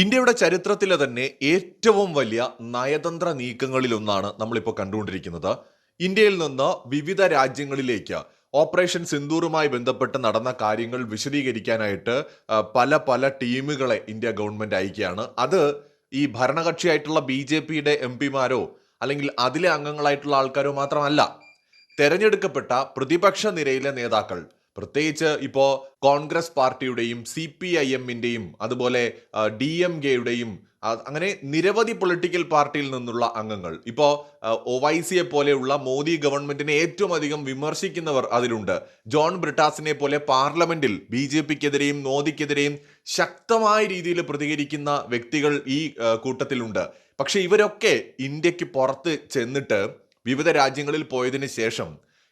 ഇന്ത്യയുടെ ചരിത്രത്തിലെ തന്നെ ഏറ്റവും വലിയ നയതന്ത്ര നീക്കങ്ങളിലൊന്നാണ് നമ്മളിപ്പോൾ കണ്ടുകൊണ്ടിരിക്കുന്നത്. ഇന്ത്യയിൽ നിന്ന് വിവിധ രാജ്യങ്ങളിലേക്ക് ഓപ്പറേഷൻ സിന്ദൂറുമായി ബന്ധപ്പെട്ട് നടന്ന കാര്യങ്ങൾ വിശദീകരിക്കാനായിട്ട് പല പല ടീമുകളെ ഇന്ത്യ ഗവൺമെന്റ് അയക്കുകയാണ്. അത് ഈ ഭരണകക്ഷിയായിട്ടുള്ള ബി ജെ പിയുടെ എം പിമാരോ അല്ലെങ്കിൽ അതിലെ അംഗങ്ങളായിട്ടുള്ള ആൾക്കാരോ മാത്രമല്ല തെരഞ്ഞെടുക്കപ്പെട്ട പ്രതിപക്ഷ നിരയിലെ നേതാക്കൾ പ്രത്യേകിച്ച് ഇപ്പോൾ കോൺഗ്രസ് പാർട്ടിയുടെയും സി പി ഐ എമ്മിന്റെയും അതുപോലെ ഡി എം കെയുടെയും അങ്ങനെ നിരവധി പൊളിറ്റിക്കൽ പാർട്ടിയിൽ നിന്നുള്ള അംഗങ്ങൾ. ഇപ്പോൾ ഒവൈസിയെ പോലെയുള്ള മോദി ഗവൺമെന്റിനെ ഏറ്റവും അധികം വിമർശിക്കുന്നവർ അതിലുണ്ട്. ജോൺ ബ്രിട്ടാസിനെ പോലെ പാർലമെന്റിൽ ബി ജെ പിക്കെതിരെയും മോദിക്കെതിരെയും ശക്തമായ രീതിയിൽ പ്രതികരിക്കുന്ന വ്യക്തികൾ ഈ കൂട്ടത്തിലുണ്ട്. പക്ഷേ ഇവരൊക്കെ ഇന്ത്യയ്ക്ക് പുറത്ത് ചെന്നിട്ട് വിവിധ രാജ്യങ്ങളിൽ പോയതിനു ശേഷം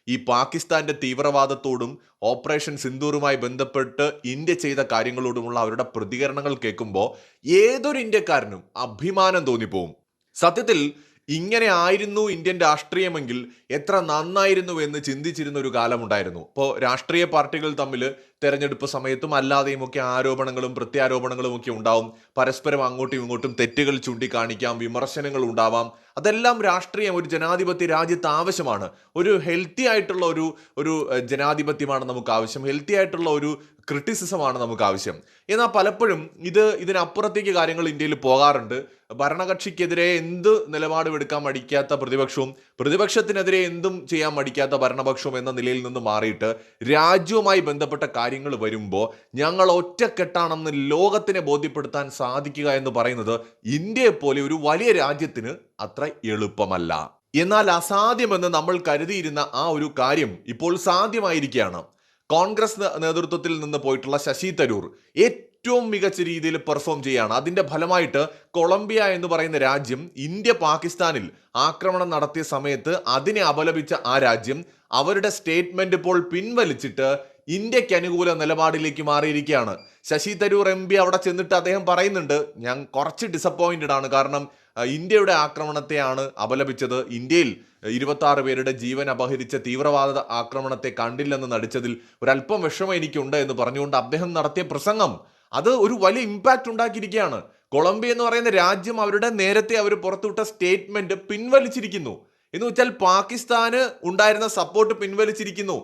ഈ പാകിസ്ഥാന്റെ തീവ്രവാദത്തോടും ഓപ്പറേഷൻ സിന്ദൂറുമായി ബന്ധപ്പെട്ട് ഇന്ത്യ ചെയ്ത കാര്യങ്ങളോടുമുള്ള അവരുടെ പ്രതികരണങ്ങൾ കേൾക്കുമ്പോൾ ഏതൊരു ഇന്ത്യക്കാരനും അഭിമാനം തോന്നിപ്പോവും. സത്യത്തിൽ ഇങ്ങനെ ആയിരുന്നു ഇന്ത്യൻ രാഷ്ട്രീയമെങ്കിൽ എത്ര നന്നായിരുന്നു എന്ന് ചിന്തിച്ചിരുന്ന ഒരു കാലമുണ്ടായിരുന്നു. ഇപ്പോൾ രാഷ്ട്രീയ പാർട്ടികൾ തമ്മിൽ തെരഞ്ഞെടുപ്പ് സമയത്തും അല്ലാതെയും ഒക്കെ ആരോപണങ്ങളും പ്രത്യാരോപണങ്ങളും ഒക്കെ ഉണ്ടാവും. പരസ്പരം അങ്ങോട്ടും ഇങ്ങോട്ടും തെറ്റുകൾ ചൂണ്ടിക്കാണിക്കാം വിമർശനങ്ങൾ ഉണ്ടാവാം. അതെല്ലാം രാഷ്ട്രീയം ഒരു ജനാധിപത്യ രാജ്യത്ത് ആവശ്യമാണ്. ഒരു ഹെൽത്തി ആയിട്ടുള്ള ഒരു ഒരു ജനാധിപത്യമാണ് നമുക്ക് ആവശ്യം. ഹെൽത്തി ആയിട്ടുള്ള ഒരു ക്രിറ്റിസിസമാണ് നമുക്ക് ആവശ്യം. എന്നാൽ പലപ്പോഴും ഇത് ഇതിനപ്പുറത്തേക്ക് കാര്യങ്ങൾ ഇന്ത്യയിൽ പോകാറുണ്ട്. ഭരണകക്ഷിക്കെതിരെ എന്ത് നിലപാടും എടുക്കാൻ മടിക്കാത്ത പ്രതിപക്ഷവും പ്രതിപക്ഷത്തിനെതിരെ എന്തും ചെയ്യാൻ മടിക്കാത്ത ഭരണപക്ഷവും എന്ന നിലയിൽ നിന്ന് മാറിയിട്ട് രാജ്യവുമായി ബന്ധപ്പെട്ട കാര്യങ്ങൾ വരുമ്പോൾ ഞങ്ങൾ ഒറ്റക്കെട്ടാണെന്ന് ലോകത്തിനെ ബോധ്യപ്പെടുത്താൻ സാധിക്കുക എന്ന് പറയുന്നത് ഇന്ത്യയെ പോലെ ഒരു വലിയ രാജ്യത്തിന് അത്ര എളുപ്പമല്ല. എന്നാൽ അസാധ്യമെന്ന് നമ്മൾ കരുതിയിരുന്ന ആ ഒരു കാര്യം ഇപ്പോൾ സാധ്യമായിരിക്കുകയാണ്. കോൺഗ്രസ് നേതൃത്വത്തിൽ നിന്ന് പോയിട്ടുള്ള ശശി തരൂർ ഏറ്റവും മികച്ച രീതിയിൽ പെർഫോം ചെയ്യുകയാണ് അതിന്റെ ഫലമായിട്ട് കൊളംബിയ എന്ന് പറയുന്ന രാജ്യം ഇന്ത്യ പാകിസ്ഥാനിൽ ആക്രമണം നടത്തിയ സമയത്ത് അതിനെ അപലപിച്ച ആ രാജ്യം അവരുടെ സ്റ്റേറ്റ്മെന്റ് ഇപ്പോൾ പിൻവലിച്ചിട്ട് ഇന്ത്യയ്ക്ക് അനുകൂല നിലപാടിലേക്ക് മാറിയിരിക്കുകയാണ്. ശശി തരൂർ എം പി അവിടെ ചെന്നിട്ട് അദ്ദേഹം പറയുന്നുണ്ട് ഞാൻ കുറച്ച് ഡിസപ്പോയിന്റഡ് ആണ്. കാരണം ഇന്ത്യയുടെ ആക്രമണത്തെയാണ് അപലപിച്ചത്. ഇന്ത്യയിൽ ഇരുപത്തി ആറ് പേരുടെ ജീവൻ അപഹരിച്ച തീവ്രവാദ ആക്രമണത്തെ കണ്ടില്ലെന്ന് നടിച്ചതിൽ ഒരല്പം വിഷമം എനിക്കുണ്ട് എന്ന് പറഞ്ഞുകൊണ്ട് അദ്ദേഹം നടത്തിയ പ്രസംഗം അത് ഒരു വലിയ ഇമ്പാക്റ്റ് ഉണ്ടാക്കിയിരിക്കുകയാണ്. കൊളംബിയ എന്ന് പറയുന്ന രാജ്യം അവരുടെ നേരത്തെ അവർ പുറത്തുവിട്ട സ്റ്റേറ്റ്മെന്റ് പിൻവലിച്ചിരിക്കുന്നു. എന്ന് വെച്ചാൽ പാകിസ്ഥാന് ഉണ്ടായിരുന്ന സപ്പോർട്ട് പിൻവലിച്ചിരിക്കുന്നു.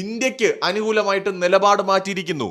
ഇന്ത്യയ്ക്ക് അനുകൂലമായിട്ട് നിലപാട് മാറ്റിയിരിക്കുന്നു.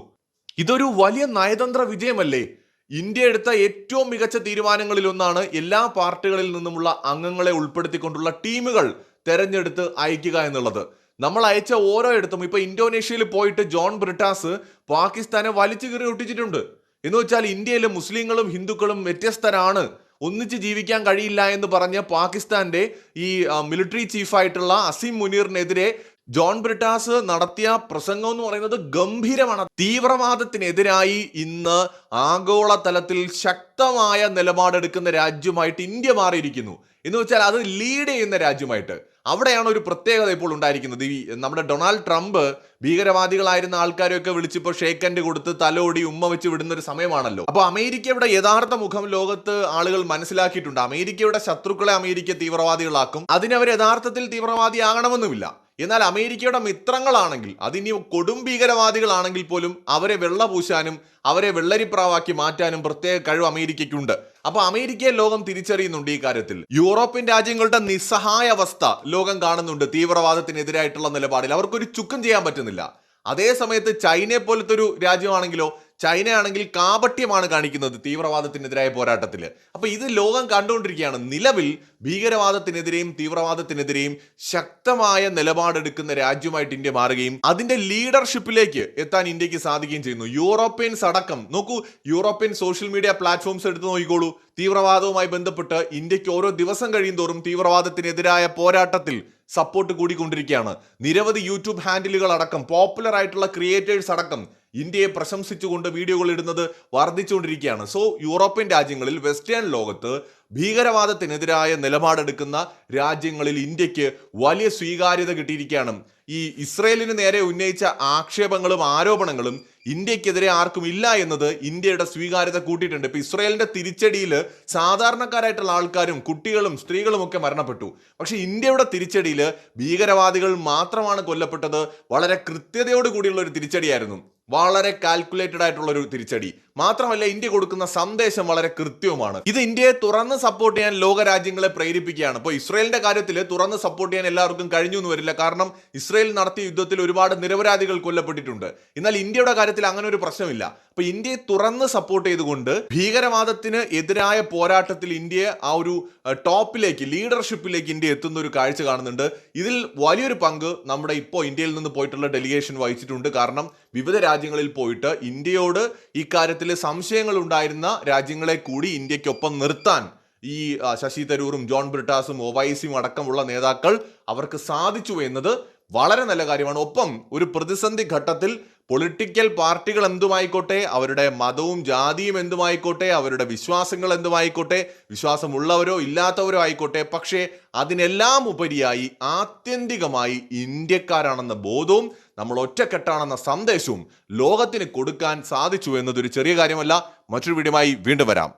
ഇതൊരു വലിയ നയതന്ത്ര വിജയമല്ലേ? ഇന്ത്യ എടുത്ത ഏറ്റവും മികച്ച തീരുമാനങ്ങളിൽ ഒന്നാണ് എല്ലാ പാർട്ടികളിൽ നിന്നുമുള്ള അംഗങ്ങളെ ഉൾപ്പെടുത്തിക്കൊണ്ടുള്ള ടീമുകൾ തെരഞ്ഞെടുത്ത് അയക്കുക എന്നുള്ളത്. നമ്മൾ അയച്ച ഓരോ ഇടത്തും ഇപ്പൊ ഇന്തോനേഷ്യയിൽ പോയിട്ട് ജോൺ ബ്രിട്ടാസ് പാകിസ്ഥാനെ വലിച്ചു കീറി ഒട്ടിച്ചിട്ടുണ്ട്. എന്ന് വെച്ചാൽ ഇന്ത്യയിലെ മുസ്ലിങ്ങളും ഹിന്ദുക്കളും വ്യത്യസ്തരാണ്. ഒന്നിച്ച് ജീവിക്കാൻ കഴിയില്ല എന്ന് പറഞ്ഞ പാകിസ്ഥാന്റെ ഈ മിലിറ്ററി ചീഫായിട്ടുള്ള അസീം മുനീറിനെതിരെ ജോൺ ബ്രിട്ടാസ് നടത്തിയ പ്രസംഗം എന്ന് പറയുന്നത് ഗംഭീരമാണ്. തീവ്രവാദത്തിനെതിരായി ഇന്ന് ആഗോളതലത്തിൽ ശക്തമായ നിലപാടെടുക്കുന്ന രാജ്യമായിട്ട് ഇന്ത്യ മാറിയിരിക്കുന്നു. എന്ന് വെച്ചാൽ അത് ലീഡ് ചെയ്യുന്ന രാജ്യമായിട്ട്. അവിടെയാണ് ഒരു പ്രത്യേകത ഇപ്പോൾ ഉണ്ടായിരിക്കുന്നത്. ഈ നമ്മുടെ ഡൊണാൾഡ് ട്രംപ് ഭീകരവാദികളായിരുന്ന ആൾക്കാരെയൊക്കെ വിളിച്ചിപ്പോൾ ഷേക്ക് ഹാൻഡ് കൊടുത്ത് തലോടി ഉമ്മ വെച്ച് വിടുന്ന ഒരു സമയമാണല്ലോ. അപ്പോൾ അമേരിക്കയുടെ യഥാർത്ഥ മുഖം ലോകത്ത് ആളുകൾ മനസ്സിലാക്കിയിട്ടുണ്ട്. അമേരിക്കയുടെ ശത്രുക്കളെ അമേരിക്ക തീവ്രവാദികളാക്കും. അതിനവർ യഥാർത്ഥത്തിൽ തീവ്രവാദിയാകണമെന്നുമില്ല. എന്നാൽ അമേരിക്കയുടെ മിത്രങ്ങളാണെങ്കിൽ അതിനി കൊടും ഭീകരവാദികളാണെങ്കിൽ പോലും അവരെ വെള്ള പൂശാനും അവരെ വെള്ളരിപ്രാവാക്കി മാറ്റാനും പ്രത്യേക കഴിവ് അമേരിക്കയ്ക്കുണ്ട്. അപ്പൊ അമേരിക്കയെ ലോകം തിരിച്ചറിയുന്നുണ്ട് ഈ കാര്യത്തിൽ. യൂറോപ്യൻ രാജ്യങ്ങളുടെ നിസ്സഹായ അവസ്ഥ ലോകം കാണുന്നുണ്ട് തീവ്രവാദത്തിനെതിരായിട്ടുള്ള നിലപാടിൽ. അവർക്കൊരു ചുക്കം ചെയ്യാൻ പറ്റുന്നില്ല. അതേ സമയത്ത് ചൈനയെ പോലത്തെ ഒരു രാജ്യമാണെങ്കിലോ ചൈന ആണെങ്കിൽ കാപട്യമാണ് കാണിക്കുന്നത് തീവ്രവാദത്തിനെതിരായ പോരാട്ടത്തിൽ അപ്പോൾ ഇത് ലോകം കണ്ടുകൊണ്ടിരിക്കുകയാണ്. നിലവിൽ ഭീകരവാദത്തിനെതിരെയും തീവ്രവാദത്തിനെതിരെയും ശക്തമായ നിലപാടെടുക്കുന്ന രാജ്യമായിട്ട് ഇന്ത്യ മാറുകയും അതിന്റെ ലീഡർഷിപ്പിലേക്ക് എത്താൻ ഇന്ത്യയ്ക്ക് സാധിക്കുകയും ചെയ്യുന്നു. യൂറോപ്യൻസ് അടക്കം നോക്കൂ യൂറോപ്യൻ സോഷ്യൽ മീഡിയ പ്ലാറ്റ്ഫോംസ് എടുത്ത് നോക്കിക്കോളൂ. തീവ്രവാദവുമായി ബന്ധപ്പെട്ട് ഇന്ത്യയ്ക്ക് ഓരോ ദിവസം കഴിയും തോറും തീവ്രവാദത്തിനെതിരായ പോരാട്ടത്തിൽ സപ്പോർട്ട് കൂടിക്കൊണ്ടിരിക്കുകയാണ്. നിരവധി യൂട്യൂബ് ഹാൻഡിലുകൾ അടക്കം പോപ്പുലർ ആയിട്ടുള്ള ക്രിയേറ്റേഴ്സ് അടക്കം ഇന്ത്യയെ പ്രശംസിച്ചുകൊണ്ട് വീഡിയോകൾ ഇടുന്നത് വർദ്ധിച്ചുകൊണ്ടിരിക്കുകയാണ്. സോ യൂറോപ്യൻ രാജ്യങ്ങളിൽ വെസ്റ്റേൺ ലോകത്ത് ഭീകരവാദത്തിനെതിരായ നിലപാടെടുക്കുന്ന രാജ്യങ്ങളിൽ ഇന്ത്യയ്ക്ക് വലിയ സ്വീകാര്യത കിട്ടിയിരിക്കുകയാണ്. ഈ ഇസ്രയേലിന് നേരെ ഉന്നയിച്ച ആക്ഷേപങ്ങളും ആരോപണങ്ങളും ഇന്ത്യക്കെതിരെ ആർക്കും ഇല്ല എന്നത് ഇന്ത്യയുടെ സ്വീകാര്യത കൂട്ടിയിട്ടുണ്ട്. ഇപ്പൊ ഇസ്രയേലിന്റെ തിരിച്ചടിയിൽ സാധാരണക്കാരായിട്ടുള്ള ആൾക്കാരും കുട്ടികളും സ്ത്രീകളും ഒക്കെ മരണപ്പെട്ടു. പക്ഷെ ഇന്ത്യയുടെ തിരിച്ചടിയിൽ ഭീകരവാദികൾ മാത്രമാണ് കൊല്ലപ്പെട്ടത്. വളരെ കൃത്യതയോട് കൂടിയുള്ള ഒരു തിരിച്ചടിയായിരുന്നു. വളരെ കാൽക്കുലേറ്റഡ് ആയിട്ടുള്ള ഒരു തിരിച്ചടി. മാത്രമല്ല ഇന്ത്യ കൊടുക്കുന്ന സന്ദേശം വളരെ കൃത്യവുമാണ്. ഇത് ഇന്ത്യയെ തുറന്ന് സപ്പോർട്ട് ചെയ്യാൻ ലോക രാജ്യങ്ങളെ പ്രേരിപ്പിക്കുകയാണ്. ഇപ്പോൾ ഇസ്രയേലിന്റെ കാര്യത്തിൽ തുറന്ന് സപ്പോർട്ട് ചെയ്യാൻ എല്ലാവർക്കും കഴിഞ്ഞു എന്ന് വരില്ല. കാരണം ഇസ്രയേൽ നടത്തിയ യുദ്ധത്തിൽ ഒരുപാട് നിരപരാധികൾ കൊല്ലപ്പെട്ടിട്ടുണ്ട്. എന്നാൽ ഇന്ത്യയുടെ കാര്യത്തിൽ അങ്ങനെ ഒരു പ്രശ്നമില്ല. അപ്പൊ ഇന്ത്യയെ തുറന്ന് സപ്പോർട്ട് ചെയ്തുകൊണ്ട് ഭീകരവാദത്തിന് എതിരായ പോരാട്ടത്തിൽ ഇന്ത്യയെ ആ ഒരു ടോപ്പിലേക്ക് ലീഡർഷിപ്പിലേക്ക് ഇന്ത്യ എത്തുന്ന ഒരു കാഴ്ച കാണുന്നുണ്ട്. ഇതിൽ വലിയൊരു പങ്ക് നമ്മുടെ ഇപ്പോൾ ഇന്ത്യയിൽ നിന്ന് പോയിട്ടുള്ള ഡെലിഗേഷൻ വഹിച്ചിട്ടുണ്ട്. കാരണം വിവിധ രാജ്യങ്ങളിൽ പോയിട്ട് ഇന്ത്യയോട് ഇക്കാര്യത്തിൽ കാര്യത്തിൽ സംശയങ്ങൾ ഉണ്ടായിരുന്ന രാജ്യങ്ങളെ കൂടി ഇന്ത്യക്കൊപ്പം നിർത്താൻ ഈ ശശി തരൂറും ജോൺ ബ്രിട്ടാസും ഒവൈസിയും അടക്കമുള്ള നേതാക്കൾ അവർക്ക് സാധിച്ചു എന്നത് വളരെ നല്ല കാര്യമാണ്. ഒപ്പം ഒരു പ്രതിസന്ധി ഘട്ടത്തിൽ പൊളിറ്റിക്കൽ പാർട്ടികൾ എന്തുമായിക്കോട്ടെ അവരുടെ മതവും ജാതിയും എന്തുമായിക്കോട്ടെ അവരുടെ വിശ്വാസങ്ങൾ എന്തുമായിക്കോട്ടെ വിശ്വാസമുള്ളവരോ ഇല്ലാത്തവരോ ആയിക്കോട്ടെ പക്ഷേ അതിനെല്ലാം ഉപരിയായി ആത്യന്തികമായി ഇന്ത്യക്കാരാണെന്ന ബോധവും നമ്മൾ ഒറ്റക്കെട്ടാണെന്ന സന്ദേശവും ലോകത്തിന് കൊടുക്കാൻ സാധിച്ചു എന്നതൊരു ചെറിയ കാര്യമല്ല. മറ്റൊരു വീഡിയോമായി വീണ്ടും വരാം.